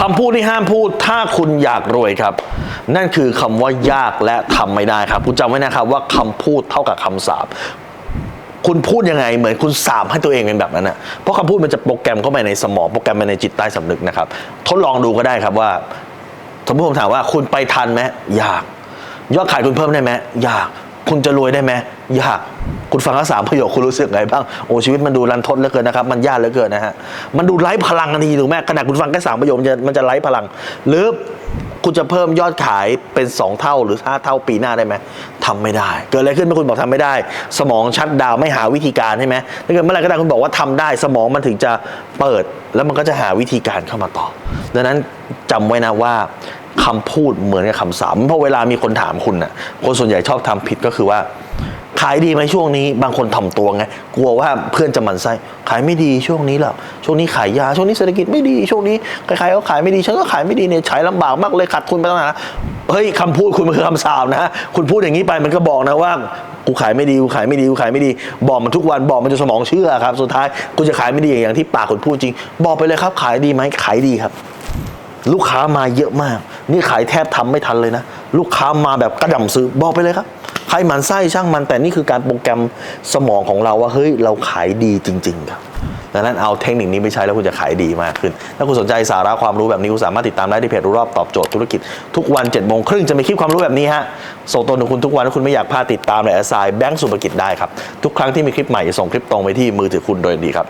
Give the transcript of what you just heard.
คำพูดที่ห้ามพูดถ้าคุณอยากรวยครับ นั่นคือคำว่ายากและทำไม่ได้ครับ คุณจำไว้นะครับว่าคำพูดเท่ากับคำสาปคุณพูดยังไงเหมือนคุณสามให้ตัวเองเป็นแบบนั้นนะเพราะคำพูดมันจะโปรแกรมเข้าไปในสมองโปรแกรมไปในจิตใต้สำนึกนะครับ ทดลองดูก็ได้ครับว่าสมมติผมถามว่าคุณไปทันไหมอยาก ยอดขายคุณเพิ่มได้ไหมอยาก คุณจะรวยได้ไหมอยาก คุณฟังแค่สามประโยคคุณรู้สึกไงบ้างโอ้ชีวิตมันดูรันทดเหลือเกินนะครับมันยากเหลือเกินนะฮะมันดูไร้พลังทันทีถูกไหมขนาดคุณฟังแค่สามประโยคมันจะมันจะไร้พลัง หรือคุณจะเพิ่มยอดขายเป็น 2 เท่าหรือ 5 เท่าปีหน้าได้ไหมทำไม่ได้ เกิดอะไรขึ้นเมื่อคุณบอกทำไม่ได้ สมองชัดดาวไม่หาวิธีการใช่ไหมถ้าเกิดเมื่อไหรก็ได้คุณบอกว่าทำได้ สมองมันถึงจะเปิด แล้วมันก็จะหาวิธีการเข้ามาต่อ ดังนั้นจำไว้นะว่าคำพูดเหมือนกับคำสามเพราะเวลามีคนถามคุณน่ะคนส่วนใหญ่ชอบทำผิดก็คือว่า ขายดีไหมช่วงนี้ บางคนถ่อมตัวไงกลัวว่าเพื่อนจะหมั่นไส้ขายไม่ดีช่วงนี้หรอช่วงนี้ขายยาช่วงนี้เศรษฐกิจไม่ดีช่วงนี้ใครๆก็ขายไม่ดีฉันก็ขายไม่ดีเนี่ยขายลำบากมากเลยขาดทุนไปตั้งนานเฮ้ยคำพูดคุณมันคือคำสาปนะคุณพูดอย่างนี้ไปมันก็บอกนะว่ากูขายไม่ดีกูขายไม่ดีกูขายไม่ดี บอกมันทุกวันบอกมันจนสมองเชื่อครับ สุดท้ายกูจะขายไม่ดีอย่างที่ปากคุณพูดจริง บอกไปเลยครับ ขายดีไหมขายดีครับ ลูกค้ามาเยอะมาก นี่ขายแทบทำไม่ทันเลยนะ ลูกค้ามาแบบกระหน่ำซื้อบอกไปเลยครับ ใครหมันไส้ช่างมันแต่นี่คือการโปรแกรมสมองของเราว่าเฮ้ยเราขายดีจริง ๆ ครับดังนั้นเอาเทคนิคนี้ไปใช้แล้วคุณจะขายดีมากขึ้น ถ้าคุณสนใจสาระความรู้แบบนี้คุณสามารถติดตามได้ที่เพจรู้รอบตอบโจทย์ธุรกิจ ทุกวัน7จ็ดโมงครึ่งจะมีคลิปความรู้แบบนี้ฮะ ส่งตรงถึงคุณทุกวันถ้าคุณไม่อยากพลาดติดตามในแอสไซน์แบงก์สุภกิจได้ครับ ทุกครั้งที่มีคลิปใหม่จะส่งคลิปตรงไปที่มือถือคุณโดยดีครับ